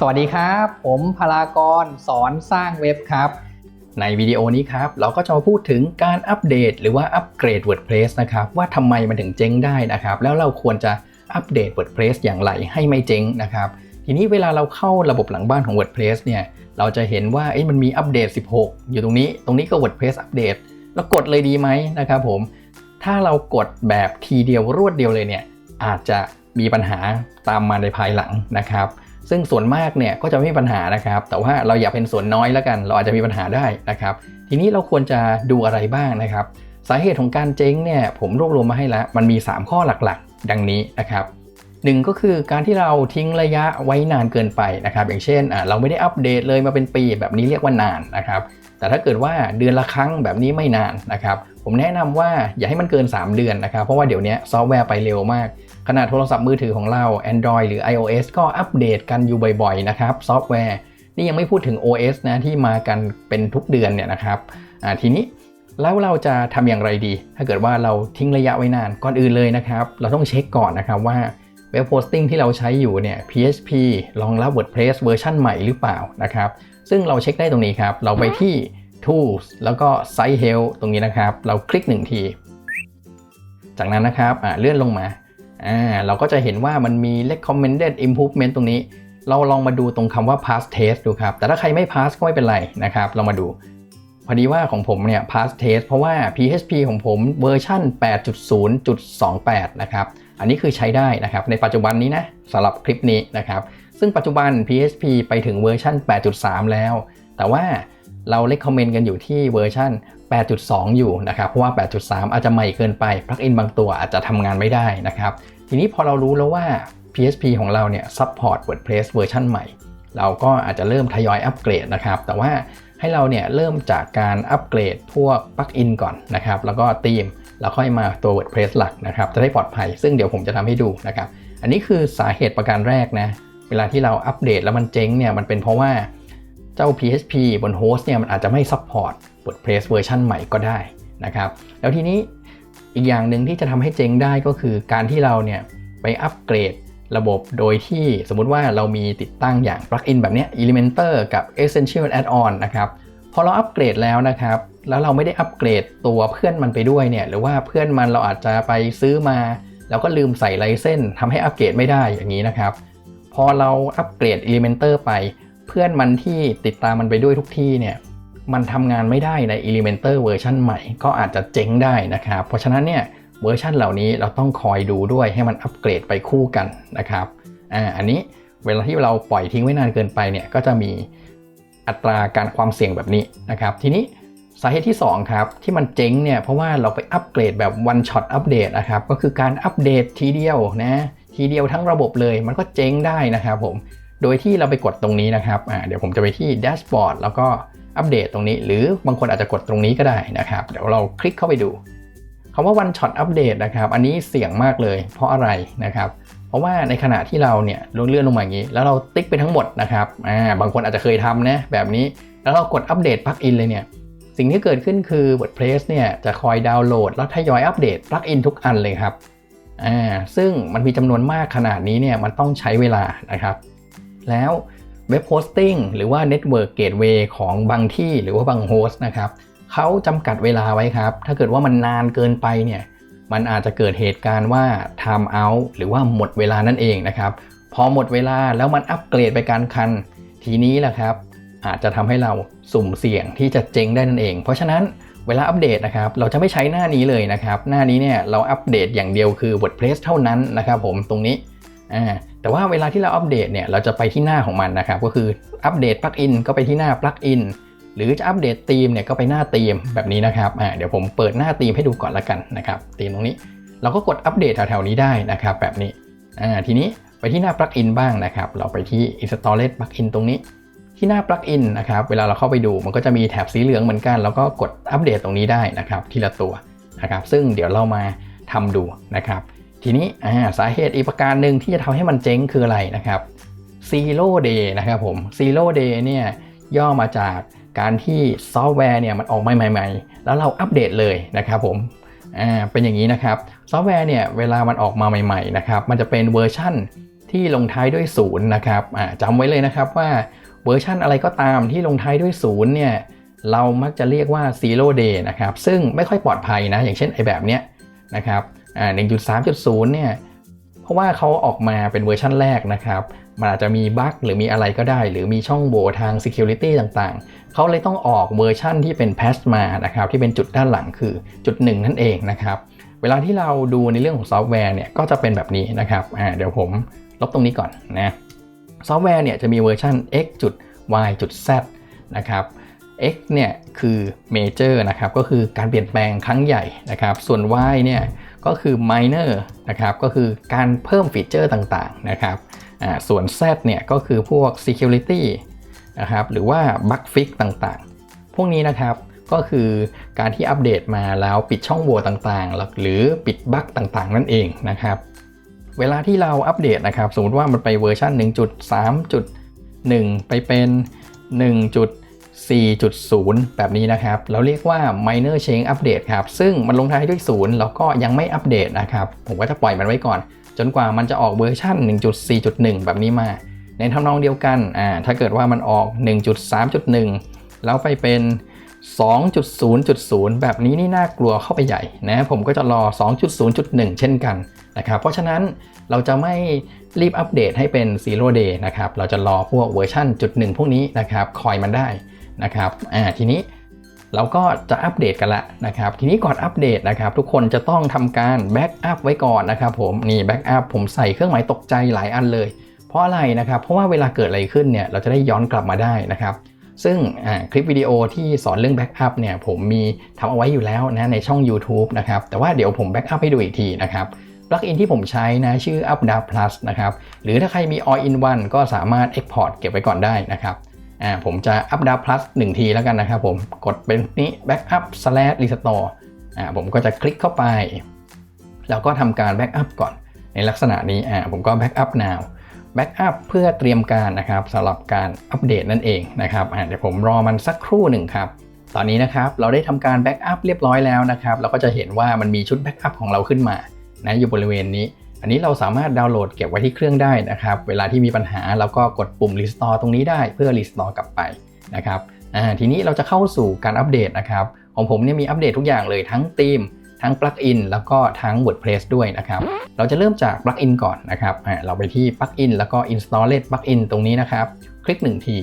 สวัสดีครับ ผมพลากรสอนสร้างเว็บครับ ในวิดีโอนี้ครับ เราก็จะมาพูดถึงการอัปเดต หรือว่าอัปเกรด WordPress นะครับ ว่าทำไมมันถึงเจ๊งได้นะครับ แล้วเราควรจะอัปเดต WordPress อย่างไรให้ไม่เจ๊งนะครับ ทีนี้เวลาเราเข้าระบบหลังบ้านของ WordPress เนี่ยเราจะเห็นว่าเอ๊ะมันมีอัปเดต 16 อยู่ตรงนี้ ตรงนี้ก็ WordPress อัปเดตแล้วกดเลยดีไหมนะครับผมถ้าเรากดแบบทีเดียวรวดเดียวเลยเนี่ยอาจจะมีปัญหาตามมาในภายหลังนะครับ ซึ่งส่วนมากเนี่ยก็จะไม่มีปัญหานะครับ แต่ว่าเราอย่าเป็นส่วนน้อยแล้วกัน เราอาจจะมีปัญหาได้นะครับ ทีนี้เราควรจะดูอะไรบ้างนะครับ สาเหตุของการเจ๊งเนี่ยผมรวบรวมมาให้แล้ว มันมี 3 ข้อหลักๆ ดังนี้นะครับหนึ่งก็คือการที่เราทิ้งระยะไว้นานเกินไปนะครับ อย่างเช่นเราไม่ได้อัปเดตเลยมาเป็นปีแบบนี้เรียกว่านานนะครับ แต่ถ้าเกิดว่าเดือนละครั้งแบบนี้ไม่นานนะครับ ผมแนะนำว่าอย่าให้มันเกิน 3 เดือนนะครับ เพราะว่าเดี๋ยวนี้ซอฟต์แวร์ไปเร็วมาก ขนาดโทรศัพท์มือถือของเรา Android หรือ iOS ก็อัปเดตกันอยู่บ่อยๆนะครับซอฟต์แวร์นี่ยังไม่พูดถึง OS นะที่มากันเป็นทุกเดือนเนี่ยนะครับทีนี้แล้วเราจะทำอย่างไรดี ถ้าเกิดว่าเราทิ้งระยะไว้นานก่อนอื่นเลยนะครับ เราต้องเช็คก่อนนะครับว่าเว็บโพสติ้งที่เราใช้อยู่เนี่ย PHP รองรับ WordPress เวอร์ชันใหม่หรือเปล่านะครับ ซึ่งเราเช็คได้ตรงนี้ครับ เราไปที่ tools แล้วก็ site help ตรงนี้นะครับ เราคลิกหนึ่งที จากนั้นนะครับเลื่อนลงมา อ่าเราก็จะเห็นว่ามันมี recommended improvement ตรงนี้ เราลองมาดูตรงคำว่า pass test ดูครับ แต่ถ้าใครไม่ pass ก็ไม่เป็นไรนะครับ เรามาดู พอดีว่าของผมเนี่ย pass test เพราะว่า PHP ของผมเวอร์ชัน8.0.28 นะครับ อันนี้คือใช้ได้นะครับ ในปัจจุบันนี้นะสำหรับคลิปนี้นะครับ ซึ่งปัจจุบัน PHP ไปถึงเวอร์ชัน8.3 แล้ว แต่ว่าเรา recommend กันอยู่ที่เวอร์ชัน 8.2 อยู่นะครับเพราะว่า 8.3 อาจจะใหม่เกินไปปลั๊กอินบางตัวอาจจะทำงานไม่ได้นะครับ ทีนี้พอเรารู้แล้วว่า PHP ของเราเนี่ย support WordPress เวอร์ชันใหม่ เราก็อาจจะเริ่มทยอยอัปเกรดนะครับ แต่ว่าให้เราเนี่ยเริ่มจากการอัปเกรดพวกปลั๊กอินก่อนนะครับ แล้วก็ธีมแล้วค่อยมาตัว WordPress หลักนะครับ จะได้ปลอดภัย ซึ่งเดี๋ยวผมจะทำให้ดูนะครับ อันนี้คือสาเหตุประการแรกนะ เวลาที่เราอัปเดตแล้วมันเจ๊งเนี่ยมันเป็นเพราะว่าเจ้า PHP บนโฮสต์เนี่ยมันอาจจะไม่ support WordPress เวอร์ชันใหม่ก็ได้นะครับ แล้วทีนี้อีกอย่างหนึ่งที่จะทำให้เจ๊งได้ก็คือการที่เราเนี่ยไปอัปเกรดระบบโดยที่สมมุติว่าเรามีติดตั้งอย่าง plugin แบบนี้ Elementor กับ Essential Add-on นะครับพอเราอัปเกรดแล้วนะครับ แล้วเราไม่ได้อัปเกรดตัวเพื่อนมันไปด้วยเนี่ยหรือว่าเพื่อนมันเราอาจจะไปซื้อมา แล้วก็ลืมใส่ไลเส้นทำให้อัปเกรดไม่ได้อย่างนี้นะครับ พอเราอัปเกรด Elementor ไป เพื่อนมันที่ติดตามมันไปด้วยทุกที่เนี่ย มันทำงานไม่ได้ใน Elementor เวอร์ชันใหม่ก็อาจจะเจ๊งได้นะครับ เพราะฉะนั้นเนี่ยเวอร์ชันเหล่านี้เราต้องคอยดูด้วยให้มันอัปเกรดไปคู่กันนะครับอ่าอันนี้เวลาที่เราปล่อยทิ้งไว้นานเกินไปเนี่ยก็จะมีอัตราการความเสี่ยงแบบนี้นะครับ ทีนี้สาเหตุที่ 2 ครับ ที่มันเจ๊งเนี่ยเพราะว่าเราไปอัปเกรดแบบ one shot อัปเดตนะครับ ก็คือการอัปเดตทีเดียวนะทีเดียวทั้งระบบเลยมันก็เจ๊งได้นะครับผมโดยที่เราไปกดตรงนี้นะครับอ่าเดี๋ยวผมจะไปที่แดชบอร์ดแล้วก็ อัปเดตตรงนี้ หรือบางคนอาจจะกดตรงนี้ก็ได้นะครับ เดี๋ยวเราคลิกเข้าไปดูคำว่า one shot update นะครับ อันนี้เสี่ยงมากเลย เพราะอะไรนะครับเพราะว่าในขณะที่เราเนี่ยเลื่อนลงมาอย่างนี้ แล้วเราติ๊กไปทั้งหมดนะครับอ่าบางคนอาจจะเคยทำนะแบบนี้แล้วเรากดอัปเดตปลั๊กอินเลยเนี่ยสิ่งที่เกิดขึ้นคือ WordPress เนี่ยจะคอยดาวน์โหลดแล้วทยอยอัปเดตปลั๊กอินทุกอันเลยครับอ่าซึ่งมันมีจำนวนมากขนาดนี้เนี่ยมันต้องใช้เวลานะครับ แล้ว เว็บโฮสติ้งหรือว่าเน็ตเวิร์กเกตเวย์ของบางที่หรือว่าบางโฮสต์นะครับเขาจำกัดเวลาไว้ครับ ถ้าเกิดว่ามันนานเกินไปเนี่ยมันอาจจะเกิดเหตุการณ์ว่า time out หรือว่าหมดเวลานั่นเองนะครับ พอหมดเวลาแล้วมันอัปเกรดไปการคัน ทีนี้แหละครับ อาจจะทำให้เราสุ่มเสี่ยงที่จะเจ๊งได้นั่นเอง เพราะฉะนั้นเวลาอัปเดตนะครับ เราจะไม่ใช้หน้านี้เลยนะครับ หน้านี้เนี่ยเราอัปเดตอย่างเดียวคือ WordPress เท่านั้นนะครับผมตรงนี้อ่า แต่ว่าเวลาที่เราอัปเดตเนี่ยเราจะไปที่หน้าของมันนะครับก็คืออัปเดตปลั๊กอินก็ไปที่หน้าปลั๊กอินหรือจะอัปเดตธีมเนี่ยก็ไปหน้าธีมแบบนี้นะครับอ่าเดี๋ยวผมเปิดหน้าธีมให้ดูก่อนละกันนะครับธีมตรงนี้ เราก็กดอัปเดตแถวๆนี้ได้นะครับแบบนี้อ่าทีนี้ไปที่หน้าปลั๊กอินบ้างนะครับเราไปที่ installed plugin ตรงนี้ ที่หน้าปลั๊กอินนะครับเวลาเราเข้าไปดูมันก็จะมีแถบสีเหลืองเหมือนกันแล้วก็กดอัปเดตตรงนี้ได้นะครับทีละตัวนะครับซึ่งเดี๋ยวเรามาทำดูนะครับ ทีนี้สาเหตุอีกประการหนึ่งที่จะทำให้มันเจ๊งคืออะไรนะครับ zero day นะครับผม zero day เนี่ยย่อมาจากการที่ซอฟต์แวร์เนี่ยมันออกใหม่ๆ แล้วเราอัปเดตเลยนะครับผมอ่าเป็นอย่างนี้นะครับซอฟต์แวร์เนี่ยเวลามันออกมาใหม่ๆนะครับมันจะเป็นเวอร์ชั่นที่ลงท้ายด้วยศูนย์นะครับอ่าจำไว้เลยนะครับว่าเวอร์ชันอะไรก็ตามที่ลงท้ายด้วยศูนย์เนี่ยเรามักจะเรียกว่า zero day นะครับซึ่งไม่ค่อยปลอดภัยนะอย่างเช่นไอแบบเนี้ยนะครับ อ่า1.3.0 เนี่ย เพราะว่าเขาออกมาเป็นเวอร์ชันแรกนะครับ มันอาจจะมีบั๊กหรือมีอะไรก็ได้ หรือมีช่องโหว่ทาง Security ต่างๆ เขาเลยต้องออกเวอร์ชั่นที่เป็น patch มานะครับ ที่เป็นจุดด้านหลังคือจุดหนึ่งนั่นเองนะครับ เวลาที่เราดูในเรื่องของซอฟต์แวร์เนี่ย ก็จะเป็นแบบนี้นะครับ อ่า เดี๋ยวผมลบตรงนี้ก่อนนะ ซอฟต์แวร์เนี่ยจะมีเวอร์ชัน x จุด y จุด z นะครับ x เนี่ยคือ major นะครับ ก็คือการเปลี่ยนแปลงครั้งใหญ่นะครับ ส่วน y เนี่ย ก็คือ minor นะครับก็คือการเพิ่มฟีเจอร์ต่างๆนะครับส่วน z เนี่ยก็คือพวก security นะครับหรือว่า bug fix ต่างๆ พวกนี้นะครับก็คือการที่อัปเดตมาแล้วปิดช่องโหว่ต่างๆ หรือปิดบั๊กต่างๆ นั่นเองนะครับเวลาที่เราอัปเดตนะครับ สมมติว่ามันไปเวอร์ชัน1.3.1 ไปเป็น 4.0 แบบนี้นะครับ เราเรียกว่า minor change update ครับ ซึ่งมันลงท้ายด้วย 0 แล้วก็ยังไม่อัปเดตนะครับ ผมก็จะปล่อยมันไว้ก่อน จนกว่ามันจะออกเวอร์ชัน1.4.1 แบบนี้มา ในทำนองเดียวกันอ่าถ้าเกิดว่ามันออก 1.3.1 แล้วไปเป็น 2.0.0 แบบนี้นี่น่ากลัวเข้าไปใหญ่นะผมก็จะรอ 2.0.1 เช่นกันนะครับ เพราะฉะนั้นเราจะไม่รีบอัปเดตให้เป็น zero day นะครับ เราจะรอพวกเวอร์ชันจุดหนึ่งพวกนี้นะครับ คอยมันได้ นะครับอ่าทีนี้เราก็จะอัปเดตกันละนะครับ ทีนี้ก่อนอัปเดตนะครับ ทุกคนจะต้องทำการแบ็กอัพไว้ก่อนนะครับผมนี่แบ็กอัพผมใส่เครื่องหมายตกใจหลายอันเลย เพราะอะไรนะครับ เพราะว่าเวลาเกิดอะไรขึ้นเนี่ยเราจะได้ย้อนกลับมาได้นะครับ ซึ่งคลิปวิดีโอที่สอนเรื่องแบ็กอัพเนี่ยผมมีทำเอาไว้อยู่แล้วนะในช่อง YouTube นะครับ แต่ว่าเดี๋ยวผมแบ็กอัพให้ดูอีกทีนะครับปลั๊กอินที่ผมใช้นะชื่อ UpDAP Plus นะครับหรือถ้าใครมี All in One ก็สามารถ Export เก็บไว้ก่อนได้นะครับ อ่าผมจะ UpDAP Plus 1ทีแล้วกันนะครับผมกดเป็นนี้ Backup slash restore อ่าผมก็จะคลิกเข้าไป แล้วก็ทำการ Backup ก่อน ในลักษณะนี้อ่าผมก็ Backup now แบ็กอัพเพื่อเตรียมการนะครับสำหรับการอัปเดตนั่นเองนะครับเดี๋ยวผมรอมันสักครู่หนึ่งครับ ตอนนี้นะครับเราได้ทำการแบ็กอัพเรียบร้อยแล้วนะครับ เราก็จะเห็นว่ามันมีชุดแบ็กอัพของเราขึ้นมานะอยู่บริเวณนี้ อันนี้เราสามารถดาวน์โหลดเก็บไว้ที่เครื่องได้นะครับ เวลาที่มีปัญหาเราก็กดปุ่ม Restore ตรงนี้ได้เพื่อ Restore กลับไปนะครับทีนี้เราจะเข้าสู่การอัปเดตนะครับ ของผมเนี่ยมีอัปเดตทุกอย่างเลยทั้งธีมทั้งปลั๊กอินแล้วก็ทั้ง WordPress ด้วยนะครับ เราจะเริ่มจากปลั๊กอินก่อนนะครับ เราไปที่ปลั๊กอินแล้วก็ install ปลั๊กอินตรงนี้นะครับ คลิก 1 ที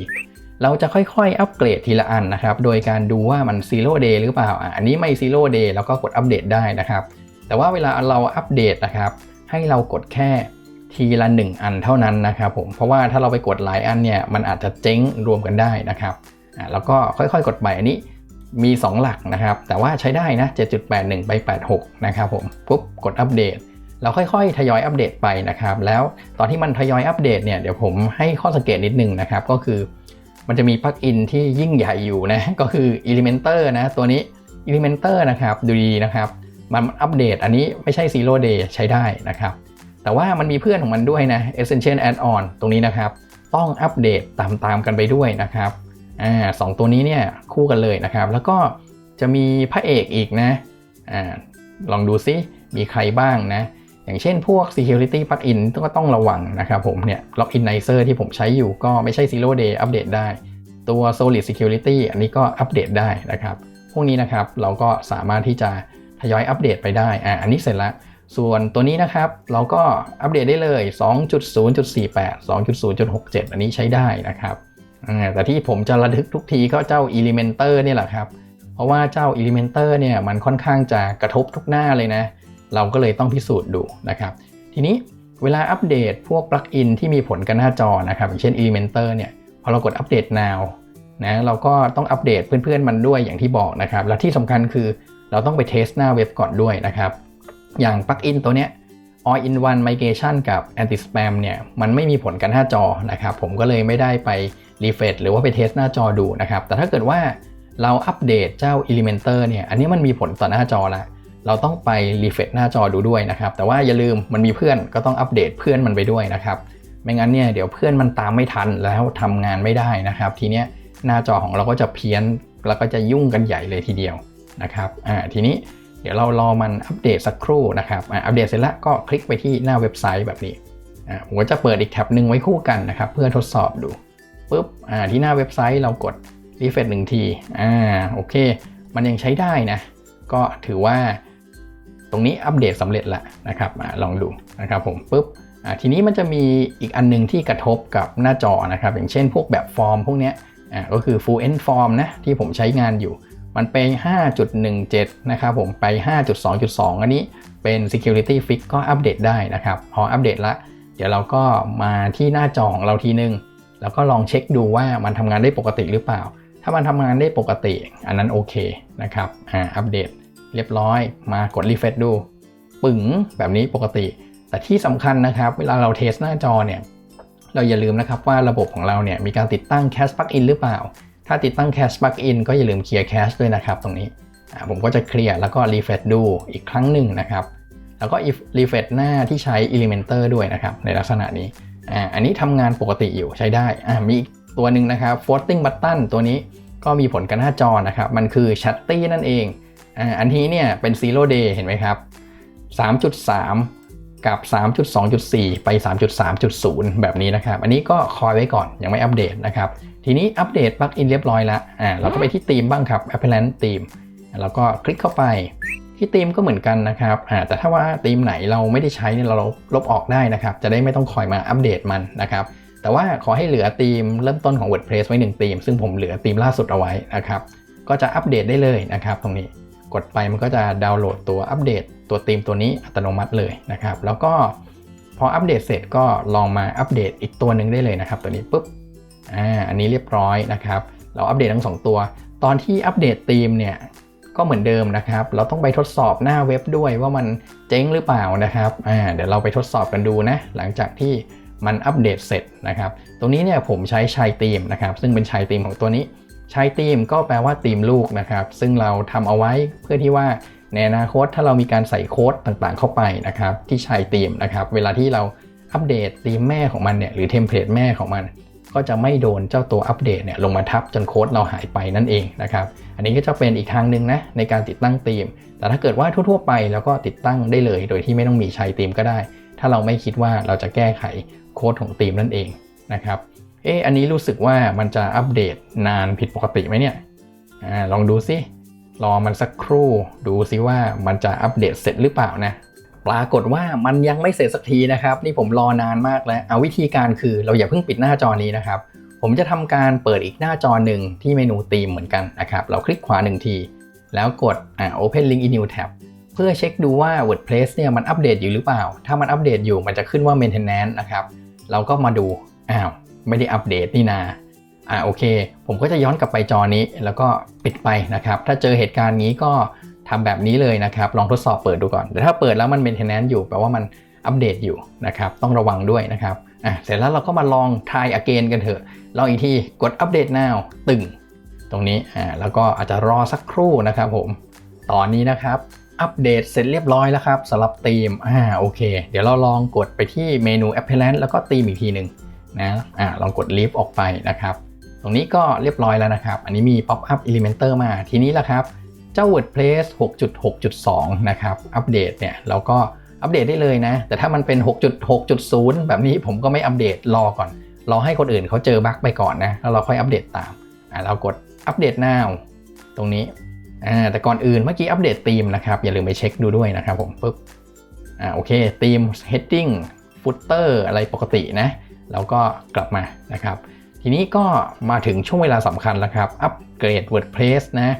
เราจะค่อยๆ อัปเกรดทีละอันนะครับ โดยการดูว่ามัน zero day หรือเปล่า อันนี้ไม่ zero day แล้วก็กดอัปเดตได้นะครับ แต่ว่าเวลาเราอัปเดตนะครับ ให้เรากดแค่ทีละ 1 อันเท่านั้นนะครับผมเพราะว่าถ้าเราไปกดหลายอันเนี่ยมันอาจจะเจ๊งรวมกันได้นะครับอ่าแล้วก็ค่อยๆ กดไปอันนี้มี 2 หลักนะครับ แต่ว่าใช้ได้นะ 7.81 ไป 86 นะครับผมปุ๊บกดอัปเดตเราค่อยๆ ทยอยอัปเดตไปนะครับ แล้วตอนที่มันทยอยอัปเดตเนี่ยเดี๋ยวผมให้ข้อสังเกตนิดนึงนะครับ ก็คือ มันจะมีปลั๊กอินที่ยิ่งใหญ่อยู่นะ ก็คือ Elementor นะ ตัวนี้ Elementor นะครับ ดูดีนะครับ มันอัปเดตอันนี้ไม่ใช่ Zero Day ใช้ได้นะครับ แต่ว่ามันมีเพื่อนของมันด้วยนะ Essential Add-on ตรงนี้นะครับ ต้องอัปเดตตามๆกันไปด้วยนะครับอ่าสตัวนี้เนี่ยคู่กันเลยนะครับ แล้วก็จะมีพระเอกอีกนะอ่าลองดูซิมีใครบ้างนะ อย่างเช่นพวก security plugin ก็ต้องระวังนะครับผมเนี่ย loginizer ที่ผมใช้อยู่ก็ไม่ใช่ zero day อัปเดตได้ ตัว solid security อันนี้ก็อัปเดตได้นะครับ พวกนี้นะครับเราก็สามารถที่จะ ทยอยอัปเดตไปได้อ่าอันนี้เสร็จแล้วส่วนตัวนี้นะครับเราก็อัปเดตได้เลย 2.0.48 2.0.67 อันนี้ใช้ได้นะครับแต่ที่ผมจะระลึกทุกทีก็เจ้า Elementor นี่แหละครับ เพราะว่าเจ้า Elementor เนี่ยมันค่อนข้างจะกระทบทุกหน้าเลยนะ เราก็เลยต้องพิสูจน์ดูนะครับ ทีนี้เวลาอัปเดตพวกปลั๊กอินที่มีผลกันหน้าจอนะครับ อย่างเช่น Elementor เนี่ยพอเรากดอัปเดต now นะเราก็ต้องอัปเดตเพื่อนๆมันด้วยอย่างที่บอกนะครับ และที่สำคัญคือ เราต้องไปเทสหน้าเว็บก่อนด้วยนะครับ อย่างปลั๊กอินตัวเนี้ย all in one migration กับ anti spam เนี่ยมันไม่มีผลกันหน้าจอนะครับ ผมก็เลยไม่ได้ไปรีเฟรชหรือว่าไปเทสหน้าจอดูนะครับ แต่ถ้าเกิดว่าเราอัปเดตเจ้า Elementor เนี่ยอันนี้มันมีผลต่อหน้าจอละเราต้องไปรีเฟรชหน้าจอดูด้วยนะครับ แต่ว่าอย่าลืมมันมีเพื่อนก็ต้องอัปเดตเพื่อนมันไปด้วยนะครับ ไม่งั้นเนี่ยเดี๋ยวเพื่อนมันตามไม่ทันแล้วทำงานไม่ได้นะครับ ทีเนี้ยหน้าจอของเราก็จะเพี้ยนแล้วก็จะยุ่งกันใหญ่เลยทีเดียว นะครับอ่าทีนี้เดี๋ยวเรารอมันอัปเดตสักครู่นะครับอ่าอัปเดตเสร็จแล้วก็คลิกไปที่หน้าเว็บไซต์แบบนี้อ่าผมก็จะเปิดอีกแท็บหนึ่งไว้คู่กันนะครับ เพื่อทดสอบดูปุ๊บอ่าที่หน้าเว็บไซต์เรากดรีเฟรชหนึ่งทีอ่าโอเค มันยังใช้ได้นะ ก็ถือว่าตรงนี้อัปเดตสำเร็จแล้วนะครับอลองดูนะครับผมปุ๊บทีนี้มันจะมีอีกอันหนึงที่กระทบกับหน้าจอนะครับ อย่างเช่นพวกแบบฟอร์มพวกนี้อ่าก็คือ full end form นะที่ผมใช้งานอยู่ มันไป 5.17 นะครับผมไป 5.2.2 อันนี้เป็น security fix ก็อัปเดตได้นะครับ พออัปเดตละ เดี๋ยวเราก็มาที่หน้าจอของเราทีนึง แล้วก็ลองเช็คดูว่ามันทำงานได้ปกติหรือเปล่า ถ้ามันทำงานได้ปกติ อันนั้นโอเคนะครับ อ่า อัปเดตเรียบร้อย มากดรีเฟรชดู ปึ๋งแบบนี้ปกติ แต่ที่สำคัญนะครับ เวลาเราเทสหน้าจอเนี่ย เราอย่าลืมนะครับว่าระบบของเราเนี่ยมีการติดตั้ง Cache Plugin หรือเปล่า ถ้าติดตั้ง Cache Plugin ก็อย่าลืมเคลียร์ Cache ด้วยนะครับตรงนี้ ผมก็จะเคลียร์แล้วก็รีเฟรชดูอีกครั้งหนึ่งนะครับ แล้วก็รีเฟรชหน้าที่ใช้ Elementor ด้วยนะครับในลักษณะนี้ อันนี้ทำงานปกติอยู่ใช้ได้ มีตัวหนึ่งนะครับ floating button ตัวนี้ก็มีผลกับหน้าจอนะครับ มันคือ chatty นั่นเอง อันนี้เนี่ยเป็น zero day เห็นไหมครับ 3.3 กับ 3.2.4 ไป 3.3.0 แบบนี้นะครับ อันนี้ก็คอยไว้ก่อนยังไม่อัปเดตนะครับ ทีนี้อัปเดตปลั๊กอินเรียบร้อยแล้วอ่าเราก็ไปที่ธีมบ้างครับ Appearance ธีมแล้วก็คลิกเข้าไปที่ธีมก็เหมือนกันนะครับอ่าแต่ถ้าว่าธีมไหนเราไม่ได้ใช้เนี่ยเราลบออกได้นะครับ จะได้ไม่ต้องคอยมาอัปเดตมันนะครับแต่ว่าขอให้เหลือธีมเริ่มต้นของ WordPress ไว้1ธีม ซึ่งผมเหลือธีมล่าสุดเอาไว้นะครับ ก็จะอัปเดตได้เลยนะครับ ตรงนี้กดไปมันก็จะดาวน์โหลดตัวอัปเดตตัวธีมตัวนี้อัตโนมัติเลยนะครับ แล้วก็พออัปเดตเสร็จก็ลองมาอัปเดตอีกตัวหนึ่งได้เลยนะครับ ตัวนี้ปุ๊บ อ่าอันนี้เรียบร้อยนะครับ เราอัปเดตทั้งสองตัว ตอนที่อัปเดตธีมเนี่ยก็เหมือนเดิมนะครับ เราต้องไปทดสอบหน้าเว็บด้วยว่ามันเจ๊งหรือเปล่านะครับอ่าเดี๋ยวเราไปทดสอบกันดูนะ หลังจากที่มันอัปเดตเสร็จนะครับ ตรงนี้เนี่ยผมใช้ชายธีมนะครับ ซึ่งเป็นชายธีมของตัวนี้ชายธีมก็แปลว่าธีมลูกนะครับ ซึ่งเราทำเอาไว้เพื่อที่ว่าในอนาคตถ้าเรามีการใส่โค้ดต่างๆ เข้าไปนะครับ ที่ชายธีมนะครับ เวลาที่เราอัปเดตธีมแม่ของมันเนี่ยหรือเทมเพลตแม่ของมัน ก็จะไม่โดนเจ้าตัวอัปเดตเนี่ยลงมาทับจนโค้ดเราหายไปนั่นเองนะครับอันนี้ก็จะเป็นอีกทางหนึ่งนะในการติดตั้งธีม แต่ถ้าเกิดว่าทั่วๆไปแล้วก็ติดตั้งได้เลย โดยที่ไม่ต้องมีใช้ธีมก็ได้ ถ้าเราไม่คิดว่าเราจะแก้ไขโค้ดของธีมนั่นเองนะครับเอออันนี้รู้สึกว่ามันจะอัปเดตนานผิดปกติไหมเนี่ยอลองดูสิรอมันสักครู่ดูซิว่ามันจะอัปเดตเสร็จหรือเปล่านะ ปรากฏว่ามันยังไม่เสร็จสักทีนะครับ นี่ผมรอนานมากแล้วเอาวิธีการคือเราอย่าเพิ่งปิดหน้าจอนี้นะครับ ผมจะทำการเปิดอีกหน้าจอหนึ่งที่เมนูธีมเหมือนกันนะครับ เราคลิกขวาหนึ่งที แล้วกดอ่า Open Link in New Tab เพื่อเช็คดูว่า WordPress เนี่ยมันอัปเดตอยู่หรือเปล่า ถ้ามันอัปเดตอยู่มันจะขึ้นว่า Maintenance นะครับ เราก็มาดู อ้าว ไม่ได้อัปเดตนี่นา อ่าโอเค ผมก็จะย้อนกลับไปจอนี้ แล้วก็ปิดไปนะครับ ถ้าเจอเหตุการณ์นี้ก็ ทำแบบนี้เลยนะครับ ลองทดสอบเปิดดูก่อน แต่ถ้าเปิดแล้วมัน maintenance อยู่แปลว่ามันอัปเดตอยู่นะครับ ต้องระวังด้วยนะครับอะเสร็จแล้วเราก็มาลอง try again กันเถอะ ลองอีกที กดอัปเดต now ตึง ตรงนี้อ่าแล้วก็อาจจะรอสักครู่นะครับผม ตอนนี้นะครับ อัปเดตเสร็จเรียบร้อยแล้วครับสำหรับธีมอ่าโอเค เดี๋ยวเราลองกดไปที่เมนู Appearance แล้วก็ธีมอีกทีหนึ่งนะอ่าลองกด Leave ออกไปนะครับ ตรงนี้ก็เรียบร้อยแล้วนะครับ อันนี้มี Pop up Elementor มาทีนี้ละครับ เจ้า WordPress 6.6.2 นะครับ อัปเดตเนี่ยเราก็อัปเดตได้เลยนะ แต่ถ้ามันเป็น 6.6.0 แบบนี้ผมก็ไม่อัปเดตรอก่อน รอให้คนอื่นเขาเจอบั๊กไปก่อนนะ แล้วเราค่อยอัปเดตตาม อ่าเรากดอัปเดต now ตรงนี้อ่าแต่ก่อนอื่นเมื่อกี้อัปเดตธีมนะครับ อย่าลืมไปเช็คดูด้วยนะครับผมปึ๊บอ่าโอเคธีม heading footer อะไรปกตินะ แล้วก็กลับมานะครับ ทีนี้ก็มาถึงช่วงเวลาสำคัญแล้วครับ อัปเกรด WordPress นะ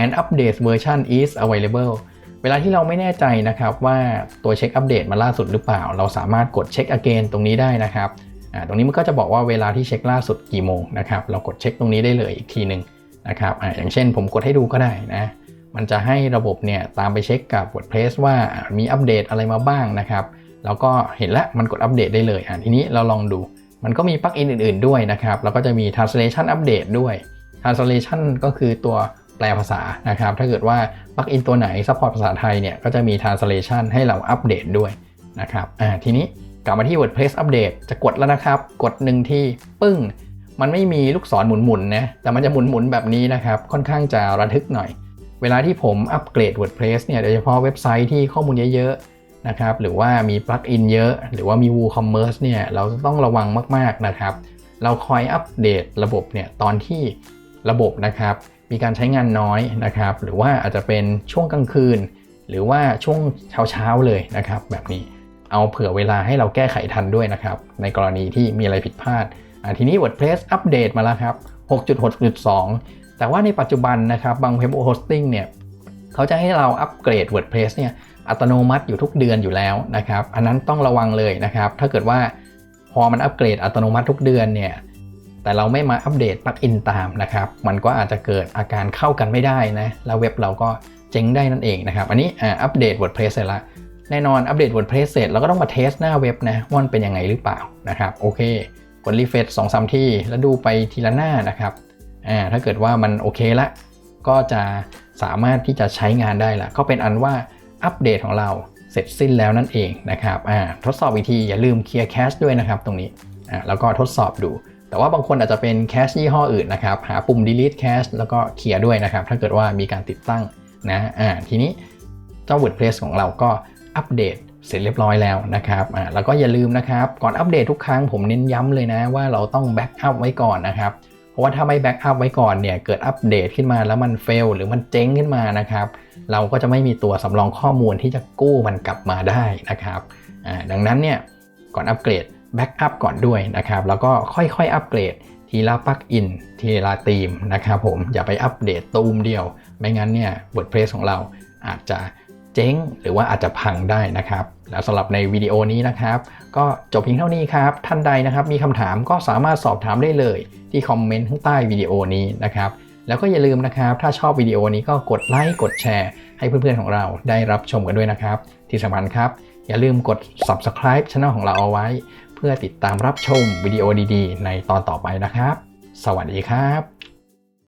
and update version is available เวลาที่เราไม่แน่ใจนะครับว่าตัวเช็คอัปเดตมาล่าสุดหรือเปล่า เราสามารถกดเช็ค again ตรงนี้ได้นะครับอ่าตรงนี้มันก็จะบอกว่าเวลาที่เช็คล่าสุดกี่โมงนะครับ เรากดเช็คตรงนี้ได้เลยอีกทีหนึ่งนะครับอ่าอย่างเช่นผมกดให้ดูก็ได้นะ มันจะให้ระบบเนี่ยตามไปเช็คกับ WordPress ว่ามีอัปเดตอะไรมาบ้างนะครับ แล้วก็เห็นแล้วมันกดอัปเดตได้เลยอะทีนี้เราลองดู มันก็มีปลั๊กอินอื่น ๆ ด้วยนะครับ แล้วก็จะมี translation update ด้วย translation ก็คือตัว แปลภาษานะครับ ถ้าเกิดว่าปลั๊กอินตัวไหน support ภาษาไทยเนี่ยก็จะมี translation ให้เราอัปเดตด้วยนะครับอ่าทีนี้กลับมาที่ WordPress update จะกดแล้วนะครับ กดหนึ่งที่ปึ้ง มันไม่มีลูกศรหมุนๆนะแต่มันจะหมุนๆแบบนี้นะครับ ค่อนข้างจะระทึกหน่อย เวลาที่ผมอัปเกรด WordPress เนี่ยโดยเฉพาะเว็บไซต์ที่ข้อมูลเยอะๆนะครับหรือว่ามีปลั๊กอินเยอะ หรือว่ามี WooCommerce เนี่ยเราจะต้องระวังมากๆนะครับ เราคอยอัปเดตระบบเนี่ยตอนที่ระบบนะครับ มีการใช้งานน้อยนะครับ หรือว่าอาจจะเป็นช่วงกลางคืน หรือว่าช่วงเช้าๆเลยนะครับ แบบนี้เอาเผื่อเวลาให้เราแก้ไขทันด้วยนะครับ ในกรณีที่มีอะไรผิดพลาดทีนี้ WordPress อัปเดตมาแล้วครับ 6.6.2 แต่ว่าในปัจจุบันนะครับ บางเว็บโฮสติ้งเนี่ยเขาจะให้เราอัปเกรด WordPress เนี่ยอัตโนมัติอยู่ทุกเดือนอยู่แล้วนะครับ อันนั้นต้องระวังเลยนะครับ ถ้าเกิดว่าพอมันอัปเกรดอัตโนมัติทุกเดือนเนี่ย แต่เราไม่มาอัปเดตปลั๊กอินตามนะครับ มันก็อาจจะเกิดอาการเข้ากันไม่ได้นะ แล้วเว็บเราก็เจ๊งได้นั่นเองนะครับ อันนี้อัปเดต WordPress เสร็จแล้วแน่นอนอัปเดต WordPress เสร็จเราก็ต้องมาเทสหน้าเว็บนะว่ามันเป็นยังไงหรือเปล่านะครับ โอเค กดรีเฟรชสองสามที่แล้วดูไปทีละหน้านะครับอ่าถ้าเกิดว่ามันโอเคละก็จะสามารถที่จะใช้งานได้ละก็เป็นอันว่าอัปเดตของเราเสร็จสิ้นแล้วนั่นเองนะครับอ่าทดสอบอีกทีอย่าลืมเคลียร์แคชด้วยนะครับตรงนี้อ่าแล้วก็ทดสอบดู แต่ว่าบางคนอาจจะเป็นแคชยี่ห้ออื่นนะครับ หาปุ่ม delete cache แล้วก็เคลียร์ด้วยนะครับ ถ้าเกิดว่ามีการติดตั้งนะอ่าทีนี้เจ้า WordPress ของเราก็อัปเดตเสร็จเรียบร้อยแล้วนะครับอ่าแล้วก็อย่าลืมนะครับ ก่อนอัปเดตทุกครั้งผมเน้นย้ำเลยนะ ว่าเราต้องแบ็กอัพไว้ก่อนนะครับ เพราะว่าถ้าไม่แบ็กอัพไว้ก่อนเนี่ยเกิดอัปเดตขึ้นมาแล้วมันเฟลหรือมันเจ๊งขึ้นมานะครับ เราก็จะไม่มีตัวสำรองข้อมูลที่จะกู้มันกลับมาได้นะครับอ่าดังนั้นเนี่ยก่อนอัปเกรด แบ็กอัพก่อนด้วยนะครับ แล้วก็ค่อยๆอัปเกรดทีละปลั๊กอินทีละธีมนะครับผมอย่าไปอัปเดตตูมเดียว ไม่งั้นเนี่ย WordPress ของเราอาจจะเจ๊งหรือว่าอาจจะพังได้นะครับ แล้วสำหรับในวิดีโอนี้นะครับ ก็จบเพียงเท่านี้ครับ ท่านใดนะครับมีคำถามก็สามารถสอบถามได้เลยที่คอมเมนต์ข้างใต้วิดีโอนี้นะครับ แล้วก็อย่าลืมนะครับ ถ้าชอบวิดีโอนี้ก็กดไลค์กดแชร์ ให้เพื่อนๆของเราได้รับชมกันด้วยนะครับ ที่สำคัญครับ อย่าลืมกด subscribe channel ของเราเอาไว้ เพื่อติดตามรับชมวิดีโอดีๆ ในตอนต่อไปนะครับ สวัสดีครับ